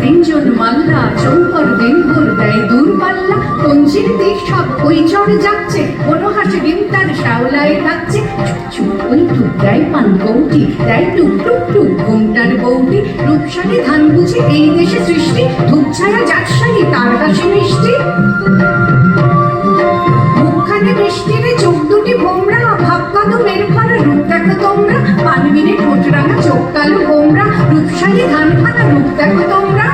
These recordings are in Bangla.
তিনজন মাল্লা চৌকর দিনভর দেয় দূরপাল্লা। কঞ্চির দিক সব চড় যাচ্ছে কোনো হাসি ডিম তার শ্যাওলায় থাকছে ওই টুক পান কৌটি দেয় টুক টুক টুক ঘুমটার বৌটি। রূপসারি ধান বুঝি এই দেশে সৃষ্টি ধূপছায়া জাটসারি তার কাছে মিষ্টি। রূপ তোমরা পানবিনে ঠোঁট রাঙা চোখ কালো গোমরা রূপসারি ধান খানা রূপ দেখো তোমরা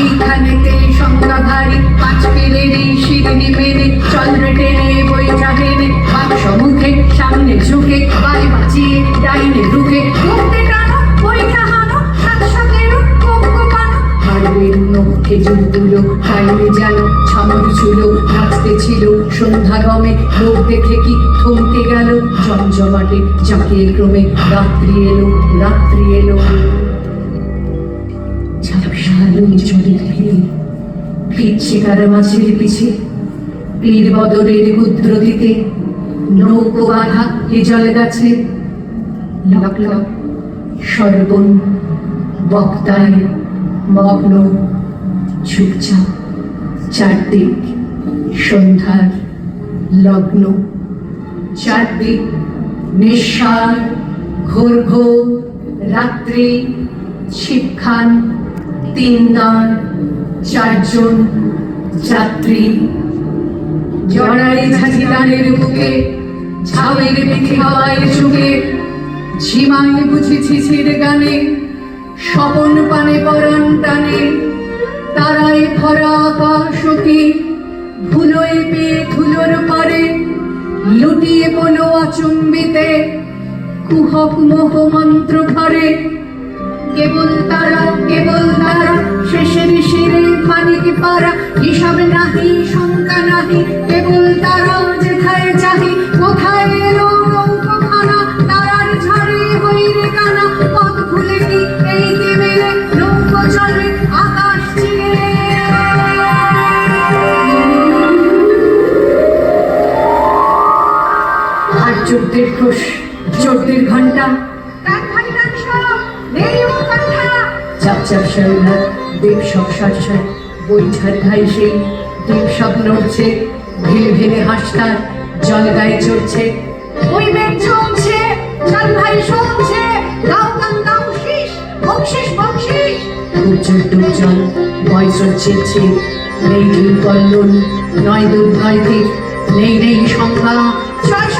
এইখানেতে সংখ্যা পাঁচ পেলের এই শিরনি মেরে চল রে টেনে বই মুখে, সামনে ঝুঁকে বাই বাঁচিয়ে, ডাইনে ঢুকে। জুটগুলো টাইমে যেন ছামর ছিল নাচতে ছিল, সন্ধ্যা গমে, লোক দেখে কি থমকে গেল। জমজমাটে জাঁকিয়ে ক্রমে রাত্রি এলো রাত্রি এলো। ফিরছে কুদ্রতিতে নৌকো বাধা এ জলে গেছে। লক লক সর্বণ বক্তায় মগ্ন চুপচাপ, চারদিক সন্ধ্যার লগ্ন, চারদিক নিঃশ্বাস ঘোর ঘোর রাত্রি শিবখান তিন দান চারজন যাত্রী। জড়াই ঝাঁঝি গানের বুকে ঝাউয়ের পিঠে চুকে ঝিমাই বুঝি ছিছির গানে, স্বপন পানে পরাণ টানে তারাই ভরা আকাশকে ধুলোয় পেয়ে ধুলোর পারে, লুটিয়ে বলো আচম্বিতে, কুহক মোহ মন্ত্র ভরে কেবল তারা কেবল তারা শেষের শিরে ফানিকে পারা, হিসাব নাহি, শঙ্কা নাহি, কেবল তারা। চোদ্দের ক্রোশ চোদ্দের ঘণ্টা শ্যাওলা দেব সব সারসার বৈঠার ঘাই সেই দেব সব নড়ছে ভিড় ভিড়ে হাসতার জল গায়ে চড়ছে। ওই মেঘ চলছে চল ভাই শীষ বকশিস বকশিস। উজ্জ্বল টুজ্জ্বল নেই কল্লোল নয় নেই নেই সংখ্যা ছয়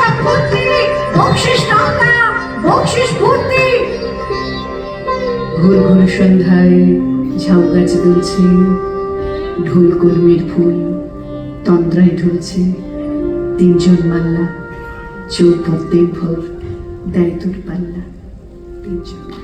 ঘুর ঘোর সন্ধ্যায় ঝাউ গাছ দুলছে, ঢোল কর্মীর ফুল তন্দ্রায় ঢুলছে। তিনজন মাল্লা চোর প্রত্যেক ভর দেয় তোর পাল্লা। তিনজন।